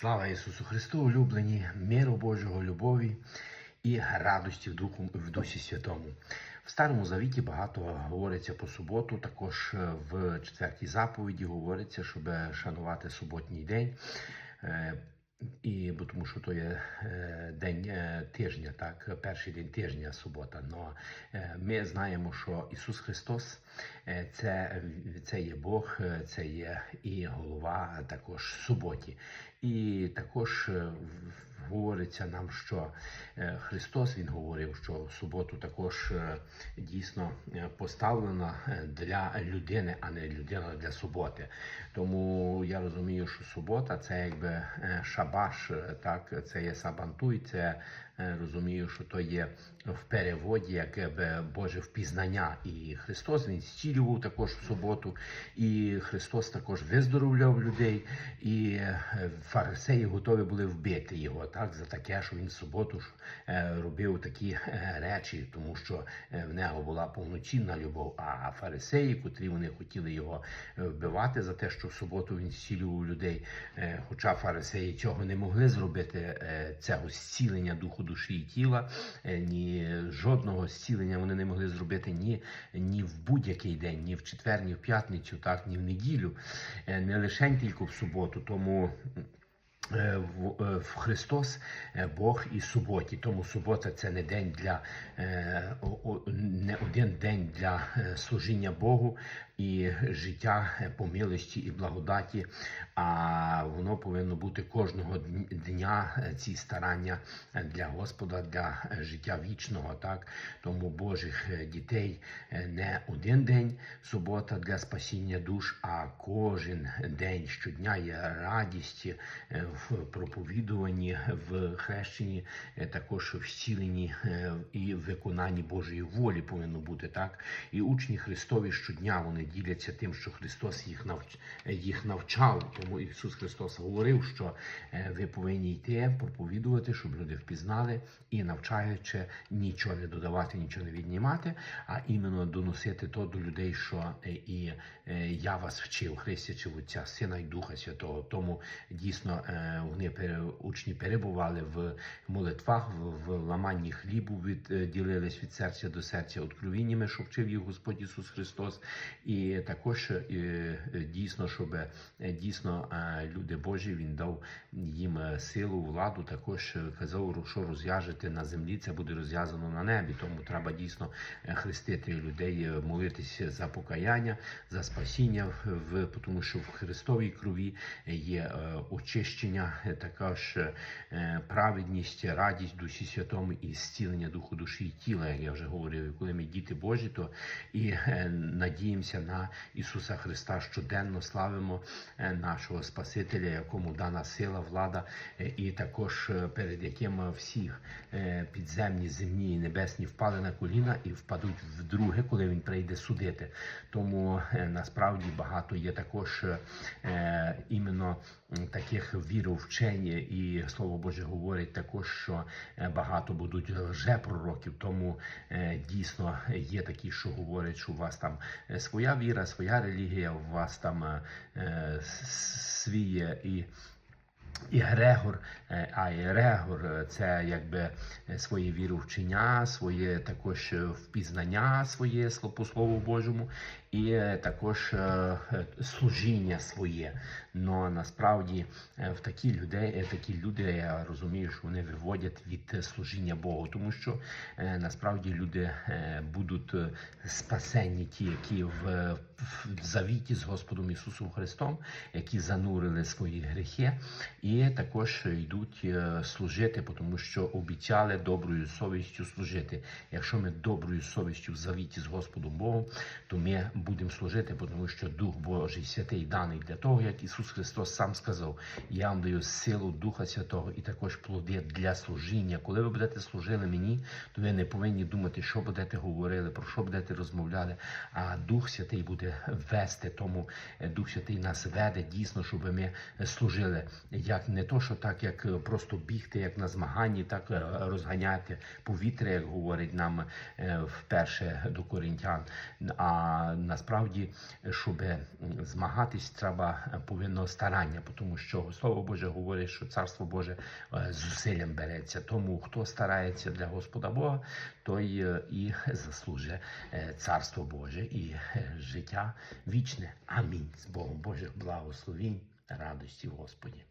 Слава Ісусу Христу, улюблені, миру Божого, любові і радості в, Духу, в Дусі Святому. В Старому Завіті багато говориться про суботу. Також е, в четвертій заповіді говориться, щоб шанувати суботній день. І бо тому, що то є е, день е, тижня, так, перший день тижня, субота. Но е, ми знаємо, що Ісус Христос е, це, це є Бог, е, це є і голова також суботі. І також е, говориться нам, що е, Христос Він говорив, що в суботу також е, дійсно е, поставлена для людини, а не людина для суботи. Тому я розумію, що субота це якби шабаш, так, це є сабантуй, це розумію, що то є в переводі якби Боже впізнання. І Христос Він зцілював також в суботу, і Христос також виздоровляв людей, і е, фарисеї готові були вбити його так за таке, що він в суботу е, робив такі е, речі, тому що е, в нього була повноцінна любов. А фарисеї, котрі вони хотіли його е, вбивати за те, що в суботу він зцілював людей. е, Хоча фарисеї цього не могли зробити, е, цього зцілення духу, душі і тіла, е, ні жодного зцілення вони не могли зробити ні, ні в будь-який день, ні в четвер, ні в п'ятницю, так, ні в неділю, е, не лише тільки в суботу. Тому в, е, в Христос е, Бог і суботі. Тому субота це не день для е, не один день для е, служіння Богу і життя е, по милості і благодаті. А воно повинно бути кожного дня е, ці старання е, для Господа, для е, життя вічного. Так тому Божих е, дітей е, не один день субота для спасіння душ, а кожен день щодня є радість е, проповідуванні, в хрещенні, е, також в зціленні е, і виконанні Божої волі повинно бути так. І учні Христові щодня вони діляться тим, що Христос їх навч... їх навчав. Тому Ісус Христос говорив, що е, ви повинні йти, проповідувати, щоб люди впізнали і навчаючи нічого не додавати, нічого не віднімати, а іменно доносити то до людей, що е, і е, я вас вчив, хрестячи в Отця, Сина і Духа Святого. Тому дійсно е, вони учні перебували в молитвах, в, ламанні хлібу від е, від серця до серця откровіннями, що вчив їх Господь Ісус Христос. І також е, е, дійсно, щоб дійсно люди Божі Він дав їм силу, владу. Також казав, що розв'яжете на землі, це буде розв'язано на небі. Тому треба дійсно хрестити людей, молитися за покаяння, за спасіння, в, тому що в Христовій крові є очищення, е, також е, праведність, радість Дусі Святому і зцілення духу, душі і тіла, як я вже говорив. Коли ми діти Божі, то і е, надіємося на Ісуса Христа щоденно славимо е, нашого Спасителя, якому дана сила, влада, і також перед яким всіх підземні, земні і небесні впали на коліна і впадуть вдруге, коли він прийде судити. Тому насправді багато є також е, е, іменно таких і Слово Боже говорить також, що е, багато будуть вже пророків. Тому е, дійсно є такі, що говорять, що у вас там е, своя віра, своя релігія, у вас там свій і. І Грегор, е, а і Грегор е, це якби е, своє віровчення, своє також впізнання своє по Слову Божому, і також служіння своє. Но насправді в такі людей, такі люди, я розумію, що вони виводять від служіння Богу, тому що насправді люди будуть спасені, ті, які в, в завіті з Господом Ісусом Христом, які занурили свої гріхи, і також йдуть е, служити, тому що обіцяли доброю совістю служити. Якщо ми доброю совістю в завіті з Господом Богом, то ми будемо служити, тому що Дух Божий святий даний для того, як Ісус Христос сам сказав: Я вам даю силу Духа Святого і також плоди для служіння. Коли ви будете служили мені, то ви не повинні думати, що будете говорили, про що будете розмовляли. А Дух Святий буде вести, тому е, Дух Святий нас веде дійсно, щоб ми служили. Як не то, що так, як е, просто бігти, як на змаганні, так е, розганяти повітря, як говорить нам вперше до коринтян. А насправді, щоб змагатись, треба повинно старання, тому що Слово Боже говорить, що Царство Боже зусиллям береться. Тому хто старається для Господа Бога, той і заслужить Царство Боже і е, життя вічне. Амінь. З Богом Божих благословінь, радості Господі.